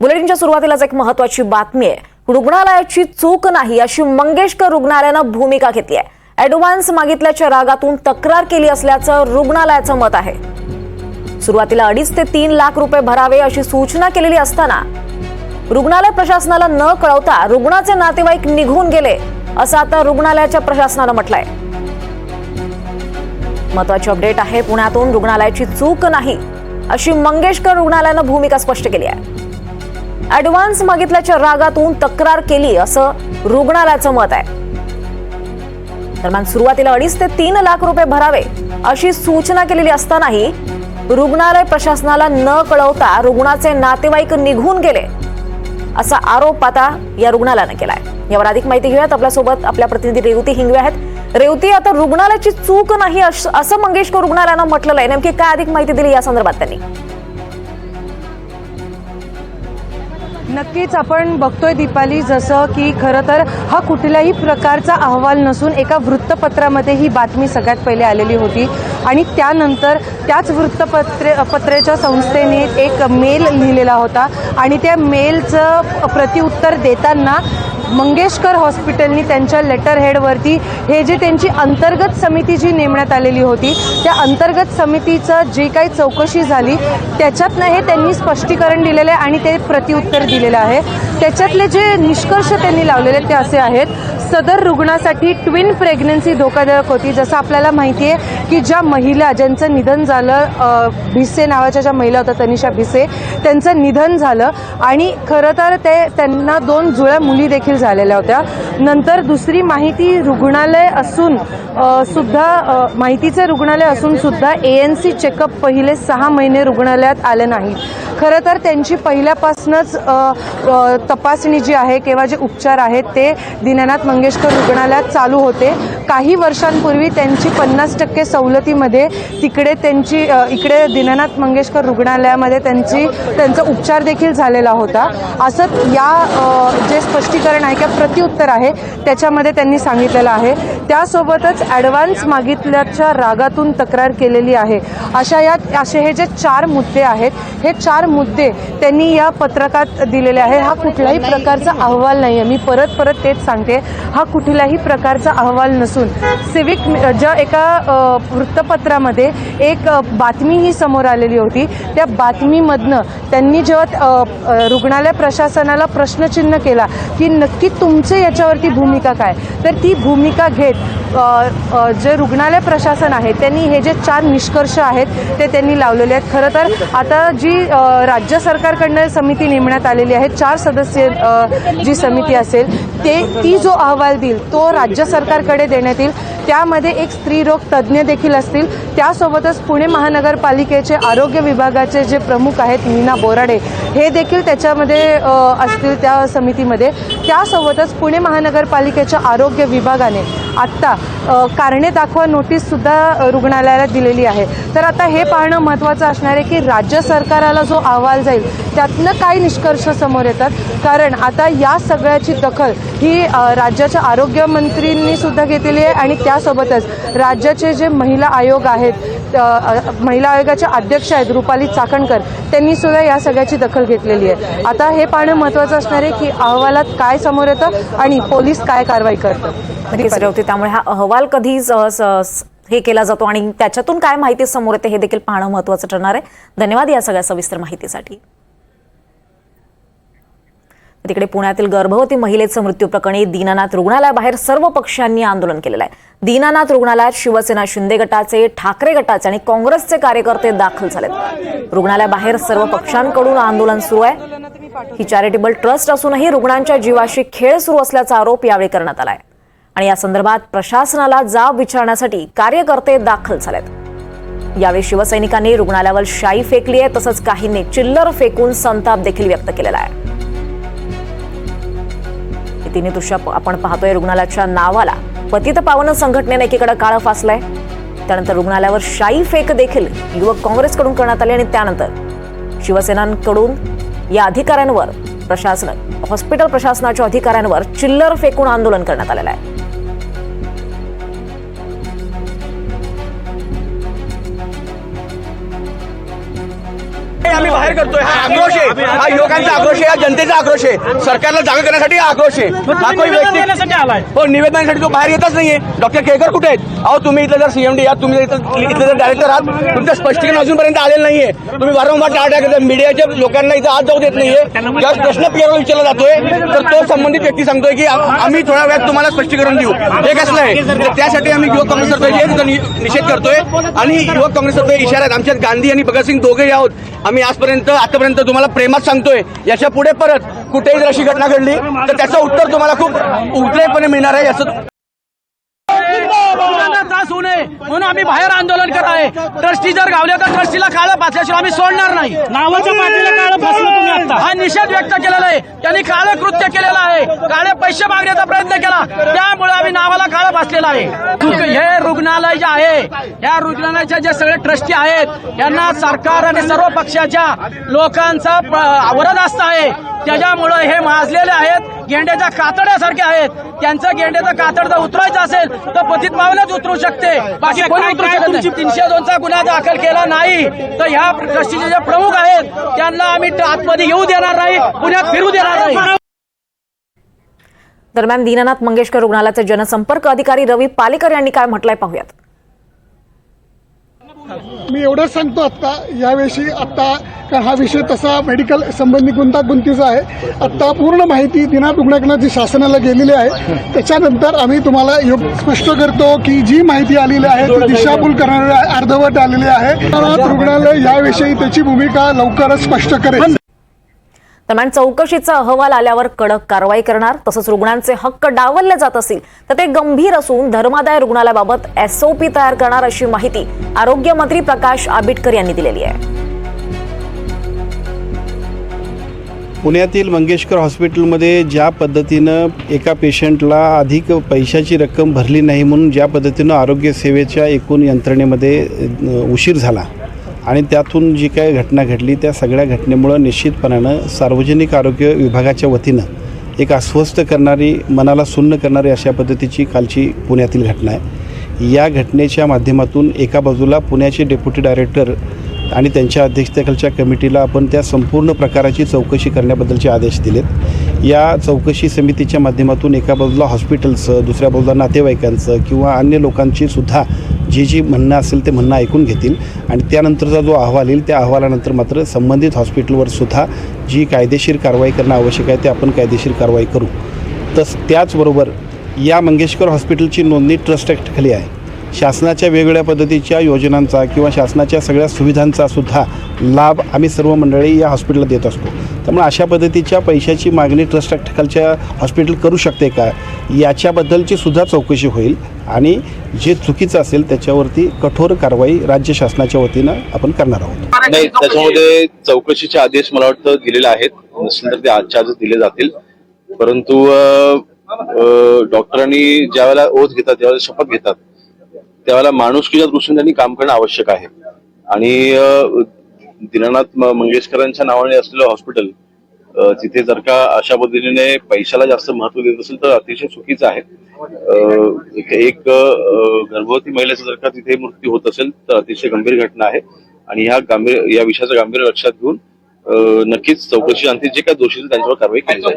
बुलेटिनच्या सुरुवातीलाच एक महत्वाची बातमी आहे. रुग्णालयाची चूक नाही अशी मंगेशकर रुग्णालयानं भूमिका घेतली आहे. ऍडव्हान्स मागितल्याच्या रागातून तक्रार केली असल्याचं रुग्णालयाचं मत आहे. सुरुवातीला अडीच ते तीन लाख रुपये भरावे अशी सूचना केलेली असताना रुग्णालय प्रशासनाला न कळवता रुग्णाचे नातेवाईक निघून गेले असं आता रुग्णालयाच्या प्रशासनानं म्हटलंय. महत्वाची अपडेट आहे पुण्यातून रुग्णालयाची चूक नाही अशी मंगेशकर रुग्णालयानं भूमिका स्पष्ट केली आहे. ऍडव्हान्स मागितल्याच्या रागातून तक्रार केली असं रुग्णालयाचं मत आहे. दरम्यान सुरुवातीला अडीच ते तीन लाख रुपये भरावे अशी सूचना केलेली असतानाही रुग्णालय प्रशासनाला न कळवता रुग्णाचे नातेवाईक निघून गेले असा आरोप आता या रुग्णालयानं केलाय. यावर अधिक माहिती घेऊयात. आपल्यासोबत आपल्या प्रतिनिधी रेवती हिंगवे आहेत. रेवती आता रुग्णालयाची चूक नाही असं मंगेशकर रुग्णालयानं म्हटलेलं आहे. नेमकी काय अधिक माहिती दिली या संदर्भात त्यांनी? नक्कीच आपण बघतोय दीपाली जसं की खरं तर हा कुठल्याही प्रकारचा अहवाल नसून एका वृत्तपत्रामध्ये ही बातमी सगळ्यात पहिले आलेली होती. आणि त्यानंतर त्याच वृत्तपत्रे पत्रेच्या संस्थेने एक मेल लिहिलेला होता. आणि त्या मेलचं प्रतिउत्तर देताना मंगेशकर हॉस्पिटलनी त्यांच्या लेटर हेडवरती हे जे त्यांची अंतर्गत समिती जी नेमण्यात आलेली होती त्या अंतर्गत समितीचं जे काही चौकशी झाली त्याच्यातनं हे त्यांनी स्पष्टीकरण दिलेलं आहे आणि ते प्रतिउत्तर दिलेलं आहे. त्याच्यातले जे निष्कर्ष त्यांनी लावलेले ते असे आहेत. सदर रुग्णासाठी ट्विन प्रेग्नन्सी धोकादायक होती. जसं आपल्याला माहिती आहे की ज्या महिला ज्यांचं निधन झालं भिसे नावाच्या ज्या महिला होत्या तनिषा भिसे त्यांचं निधन झालं आणि खरं तर ते त्यांना दोन जुळ्या मुली देखील झालेल्या होत्या. नंतर दुसरी माहिती रुग्णालय असून सुद्धा माहितीचे रुग्णालय असून सुद्धा ए एन सी चेकअप पहिले सहा महिने रुग्णालयात आले नाही. खरं तर त्यांची पहिल्यापासूनच तपासणी जी आहे किंवा जे उपचार आहेत ते दीनानाथ मंगेशकर रुग्णालयात चालू होते. काही वर्षांपूर्वी त्यांची पन्नास टक्के सवलतीमध्ये तिकडे त्यांची इकडे दीनानाथ मंगेशकर रुग्णालयामध्ये त्यांची त्यांचा उपचार देखील झालेला होता. असं या जे स्पष्टीकरण आहे किंवा प्रत्युत्तर आहे त्याच्यामध्ये त्यांनी सांगितलेलं आहे. त्यासोबतच ॲडव्हान्स मागितल्याच्या रागातून तक्रार केलेली आहे. अशा या असे हे जे चार मुद्दे आहेत हे चार मुद्दे त्यांनी या पत्रकात दिलेले आहे. हा कुठल्याही प्रकारचा अहवाल नाही आहे मी परत परत तेच सांगते. हा कुठल्याही प्रकारचा अहवाल नसून सिविक ज्या एका वृत्तपत्रामध्ये एक बातमी ही समोर आलेली होती. त्या बातमीमधनं त्यांनी जेव्हा रुग्णालय प्रशासनाला प्रश्नचिन्ह केला की नक्की तुमचे याच्यावरती भूमिका काय? तर ती भूमिका घेत जे रुग्णालय प्रशासन आहे त्यांनी हे जे चार निष्कर्ष आहेत ते त्यांनी लावलेले आहेत. खरं तर आता जी राज्य सरकारकडनं समिती नेमण्यात आलेली आहे चार सदस्य जी समिती असेल ते ती जो अहवाल देईल तो राज्य सरकारकडे देण्यात येईल. त्यामध्ये एक स्त्रीरोग तज्ज्ञ देखील असतील. त्यासोबतच पुणे महानगरपालिकेचे आरोग्य विभागाचे जे प्रमुख आहेत मीना बोराडे हे देखील त्याच्यामध्ये असतील त्या समितीमध्ये. त्यासोबतच पुणे महानगरपालिकेच्या आरोग्य विभागाने आत्ता कारणे दाखवा नोटीससुद्धा रुग्णालयाला दिलेली आहे. तर आता हे पाहणं महत्त्वाचं असणार आहे की राज्य सरकाराला जो अहवाल जाईल त्यातनं काय निष्कर्ष समोर येतात? कारण आता या सगळ्याची दखल ही राज्याच्या आरोग्यमंत्रींनी सुद्धा घेतलेली आहे आणि त्यासोबतच राज्याचे जे महिला आयोग आहेत महिला आयोगाच्या अध्यक्ष आहेत रुपाली चाकणकर त्यांनी सुद्धा या सगळ्याची दखल घेतलेली आहे. आता हे पाहणं महत्त्वाचं असणार आहे की अहवालात काय समोर येतं आणि पोलीस काय कारवाई करतात? त्यामुळे हा अहवाल कधी हे केला जातो आणि त्याच्यातून काय माहिती समोर येते हे देखील पाहणं महत्वाचं ठरणार आहे. धन्यवाद या सगळ्या सविस्तर माहितीसाठी. तिकडे पुण्यातील गर्भवती महिलेचं मृत्यू प्रकरणी दीनानाथ रुग्णालयाबाहेर सर्व पक्षांनी आंदोलन केलेलं आहे. दीनानाथ रुग्णालयात शिवसेना शिंदे गटाचे ठाकरे गटाचे आणि काँग्रेसचे कार्यकर्ते दाखल झालेत. रुग्णालयाबाहेर सर्व पक्षांकडून आंदोलन सुरू आहे. ही चॅरिटेबल ट्रस्ट असूनही रुग्णांच्या जीवाशी खेळ सुरू असल्याचा आरोप यावेळी करण्यात आलाय. आणि या संदर्भात प्रशासनाला जाब विचारण्यासाठी कार्यकर्ते दाखल झालेत. यावेळी शिवसैनिकांनी रुग्णालयावर शाई फेकली आहे तसंच काहींनी चिल्लर फेकून संताप देखील व्यक्त केलेला आहे. तिन्ही दृश्य आपण पाहतोय रुग्णालयाच्या नावाला. पतित पावन संघटनेने एकीकडे काळं फासलंय. त्यानंतर रुग्णालयावर शाई फेक देखील युवक काँग्रेसकडून करण्यात आली आणि त्यानंतर शिवसेनांकडून या अधिकाऱ्यांवर प्रशासन हॉस्पिटल प्रशासनाच्या अधिकाऱ्यांवर चिल्लर फेकून आंदोलन करण्यात आलेलं आहे. आम्ही बाहेर करतोय. हा आक्रोश आहे. हा युवकांचा आक्रोश आहे हा जनतेचा आक्रोश आहे. सरकारला जागा करण्यासाठी हा आक्रोश आहे. हा कोणी व्यक्ती हो निवेदनासाठी तो बाहेर येतच नाहीये. डॉक्टर केळकर कुठे आहेत? अहो तुम्ही इथलं जर सीएमडी आहात तुम्ही इथं इथले जर डायरेक्टर आहात तुमचं स्पष्टीकरण अजूनपर्यंत आलेलं नाहीये. तुम्ही वारंवार टाळा टाकत मीडियाच्या लोकांना इथं आज जाऊ देत नाहीये. जेव्हा प्रश्न पीआर विचारला जातोय तर तो संबंधित व्यक्ती सांगतोय की आम- आम्ही थोड्या वेळात तुम्हाला स्पष्टीकरण देऊ. हे कसलं आहे? त्यासाठी आम्ही युवक काँग्रेस निषेध करतोय आणि युवक काँग्रेस इशारा आहेत आमच्यात गांधी आणि भगतसिंग दोघेही आहोत. आम्ही आजपर्यंत आतापर्यंत तुम्हाला प्रेमात सांगतोय याच्यापुढे परत कुठेही जर अशी घटना घडली तर त्याचं उत्तर तुम्हाला खूप उठलेपणे मिळणार आहे याचं त्रास होऊ नये म्हणून आम्ही बाहेर आंदोलन करत आहे. ट्रस्टी जर गावले तर ट्रस्टीला काळं फासल्याशिवाय आम्ही सोडणार नाही. नावाच्या पाठीला काळं फासलं तुम्ही आता. हा निषेध व्यक्त केलेला आहे. त्यांनी काळं कृत्य केलेलं आहे. काळे पैसे मागण्याचा प्रयत्न केला. त्यामुळे आम्ही नावाला काळं फासलेलं आहे. हे रुग्णालय जे आहे या रुग्णालयाचे जे सगळे ट्रस्टी आहेत यांना सरकार आणि सर्व पक्षाच्या लोकांचा प- वरदहस्त आहे. त्याच्यामुळं हे माजलेले आहेत. गेंड्याच्या कातड्यासारखे आहेत. त्यांचं गेंड्याचं कातड जर उतरायचं असेल तर पतित पावनच उतरू शकते बाकी कोणी उतरू शकत नाही. तीनशे दोनचा गुन्हा दाखल केला नाही तर ह्या ट्रस्टीचे जे प्रमुख आहेत त्यांना आम्ही आतमध्ये येऊ देणार नाही पुण्यात फिरू देणार नाही. दरम्यान दीनानाथ मंगेशकर रुग्णालयाचे जनसंपर्क अधिकारी रवी पालेकर यांनी काय म्हटलंय पाहूयात. मी एवढंच सांगतो आत्ता याविषयी आत्ता कारण हा विषय तसा मेडिकल संबंधी गुंतागुंतीचा आहे. आत्ता पूर्ण माहिती दिना रुग्णाकडनं जी शासनाला गेलेली आहे त्याच्यानंतर आम्ही तुम्हाला योग स्पष्ट करतो की जी माहिती आलेली आहे ती दिशाभूल करणारी आहे, अर्धवट आलेली आहे. रुग्णालय याविषयी त्याची भूमिका लवकरच स्पष्ट करेल. दरम्यान चौकशीचा अहवाल आल्यावर कडक कारवाई करणार तसंच रुग्णांचे हक्क डावलले जात असतील तर ते गंभीर असून धर्मादाय रुग्णालयाबाबत एसओपी तयार करणार अशी माहिती आरोग्यमंत्री प्रकाश आंबेडकर यांनी दिलेली आहे. पुण्यातील मंगेशकर हॉस्पिटलमध्ये ज्या पद्धतीनं एका पेशंटला अधिक पैशाची रक्कम भरली नाही म्हणून ज्या पद्धतीनं आरोग्य सेवेच्या एकूण यंत्रणेमध्ये उशीर झाला आणि त्यातून जी काही घटना घडली त्या सगळ्या घटनेमुळं निश्चितपणानं सार्वजनिक आरोग्य विभागाच्या वतीनं एक अस्वस्थ करणारी मनाला सुन्न करणारी अशा पद्धतीची कालची पुण्यातील घटना आहे. या घटनेच्या माध्यमातून एका बाजूला पुण्याचे डेप्युटी डायरेक्टर आणि त्यांच्या अध्यक्षतेखालच्या कमिटीला आपण त्या संपूर्ण प्रकाराची चौकशी करण्याबद्दलचे आदेश दिलेत. या चौकशी समितीच्या माध्यमातून एका बाजूला हॉस्पिटलचं दुसऱ्या बाजूला नातेवाईकांचं किंवा अन्य लोकांची सुद्धा जी जी म्हणणं असेल ते म्हणणं ऐकून घेतील. आणि त्यानंतरचा जो अहवाल येईल त्या अहवालानंतर मात्र संबंधित हॉस्पिटलवर सुद्धा जी कायदेशीर कारवाई करणं आवश्यक आहे ते आपण कायदेशीर कारवाई करू. तस त्याचबरोबर या मंगेशकर हॉस्पिटलची नोंदणी ट्रस्ट ॲक्टखाली आहे. शासनाच्या वेगवेगळ्या पद्धतीच्या योजनांचा किंवा शासनाच्या सगळ्या सुविधांचा सुद्धा लाभ आम्ही सर्व मंडळी या हॉस्पिटलला देत असतो. त्यामुळे अशा पद्धतीच्या पैशाची मागणी ट्रस्ट ॲक्टखालच्या हॉस्पिटल करू शकते का? याच्याबद्दलची सुद्धा चौकशी होईल आणि जे चुकीचं असेल त्याच्यावरती कठोर कारवाई राज्य शासनाच्या वतीनं आपण करणार आहोत. नाही त्याच्यामध्ये चौकशीचे आदेश मला वाटतं दिलेले आहेत. नसेल तर ते आजच्या आजच दिले जातील. परंतु डॉक्टरांनी ज्या वेळेला ओथ घेतात ज्यावेळेला शपथ घेतात. त्यावेळेला माणुसकीच्या दृष्टीने त्यांनी काम करणं आवश्यक आहे. आणि दीनानाथ मंगेशकरांच्या नावाने असलेलं हॉस्पिटल जिथे तिथे जर का अशा पद्धतीने पैशाला जास्त महत्त्व देत असेल तर अतिशय चुकीचं आहे. एक- गर्भवती महिलेचा जर का तिथे मृत्यू होत असेल तर अतिशय गंभीर घटना आहे. आणि ह्या गांभीर या विषयाचं गांभीर्य लक्षात घेऊन नक्कीच चौकशी अंती जे काही दोषी त्यांच्यावर कारवाई केली जाईल.